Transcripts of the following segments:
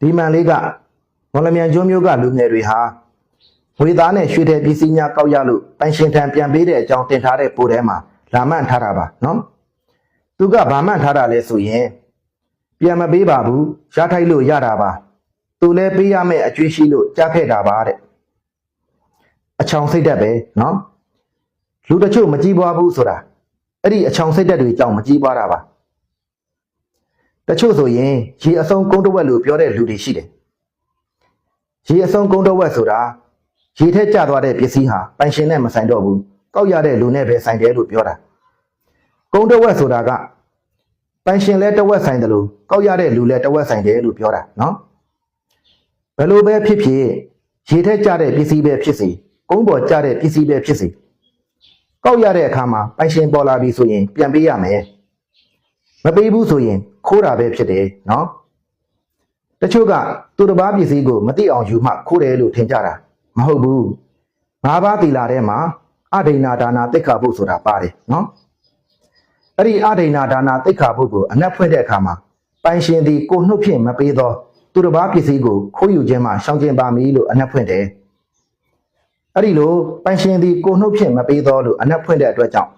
ဒီမှန်လေးကမော်လမြိုင်ကျွန်းမျိုးကလူငယ်တွေဟာဝေသားနဲ့ရွှေတဲ့ပစ္စည်းများကောက်ရလို့ပိုင်ရှင်ထံပြန်ပေးတဲ့အကြောင်းတင်ထားတဲ့ပို့ထဲမှာလာမှန်ထားတာပါနော်သူကဗာမှန်ထားတာလဲဆိုရင်ပြန်မပေးပါဘူးရထိုက်လို့ရတာပါသူလဲပေးရမယ့်အကျွေးရှိလို့ကြားခဲ့တာပါတဲ့အချောင်စိတ်သက်ပဲနော်လူတချို့မကြည့်ပွားဘူးဆိုတာအဲ့ဒီအချောင်စိတ်သက်တွေကြောင့်မကြည့်ပွားတာပါ တချို့ဆိုရင်ရေအစုံကုန်းတဝက်လို့ပြောတဲ့လူတွေရှိတယ်ရေအစုံကုန်းတဝက်ဆိုတာရေထက်ကျသွားတဲ့ပစ္စည်းဟာပိုင်ရှင်နဲ့မဆိုင်တော့ဘူးကောက်ရတဲ့လူနဲ့ပဲဆိုင်တယ်လို့ပြောတာကုန်းတဝက်ဆိုတာကပိုင်ရှင်လဲတဝက်ဆိုင်တယ်လို့ကောက်ရတဲ့လူလဲတဝက်ဆိုင်တယ်လို့ပြောတာနော်ဘယ်လိုပဲဖြစ်ဖြစ်ရေထက်ကျတဲ့ပစ္စည်းပဲဖြစ်စေကုန်းပေါ်ကျတဲ့ပစ္စည်းပဲဖြစ်စေကောက်ရတဲ့အခါမှာပိုင်ရှင်ပေါ်လာပြီဆိုရင်ပြန်ပေးရမယ် မပေးဘူးဆိုရင်ခိုးတာပဲဖြစ်တယ်နော်တချို့ကသူတစ်ပါးပစ္စည်းကိုမသိအောင်ယူမှခိုးတယ်လို့ထင်ကြတာမဟုတ်ဘူးငါးပါးသီလာထဲမှာအဒိဏဒါနာတိခါဖို့ဆိုတာပါတယ်နော်အဲ့ဒီအဒိဏဒါနာတိခါဖို့ကိုအနက်ဖွင့်တဲ့အခါမှာပိုင်ရှင်သည်ကိုနှုတ်ဖြင့်မပေးသောသူတစ်ပါးပစ္စည်းကိုခိုးယူခြင်းမှရှောင်ကျဉ်ပါမည်လို့အနက်ဖွင့်တယ်အဲ့ဒီလိုပိုင်ရှင်သည်ကိုနှုတ်ဖြင့်မပေးသောလို့အနက်ဖွင့်တဲ့အတွက်ကြောင့်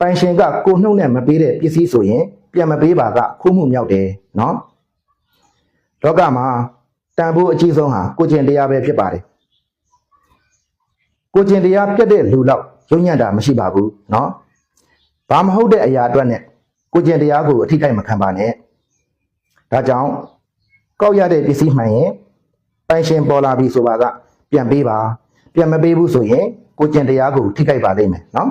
ပိုင်ရှင်ကကိုနှုတ်နဲ့မပေးတဲ့ပစ္စည်းဆိုရင် ပြန်မပေးပါကခိုးမှုမြောက်တယ်နော်လောကမှာတန်ဖိုးအကြီးဆုံးဟာကိုကျင်တရားပဲဖြစ်ပါတယ်ကိုကျင်တရားပြတ်တဲ့လူလောက်ရုံညံ့တာမရှိပါဘူးနော်ဘာမဟုတ်တဲ့အရာအတွက်နဲ့ကိုကျင်တရားကိုအထိကိုက်မခံပါနဲ့ဒါကြောင့်ကောက်ရတဲ့ပစ္စည်းမှန်ရင်ပိုင်ရှင်ပေါ်လာပြီဆိုပါက ပြန်ပေးပါ ပြန်မပေးဘူးဆိုရင်ကိုကျင်တရားကိုထိခိုက်ပါလိမ့်မယ်နော်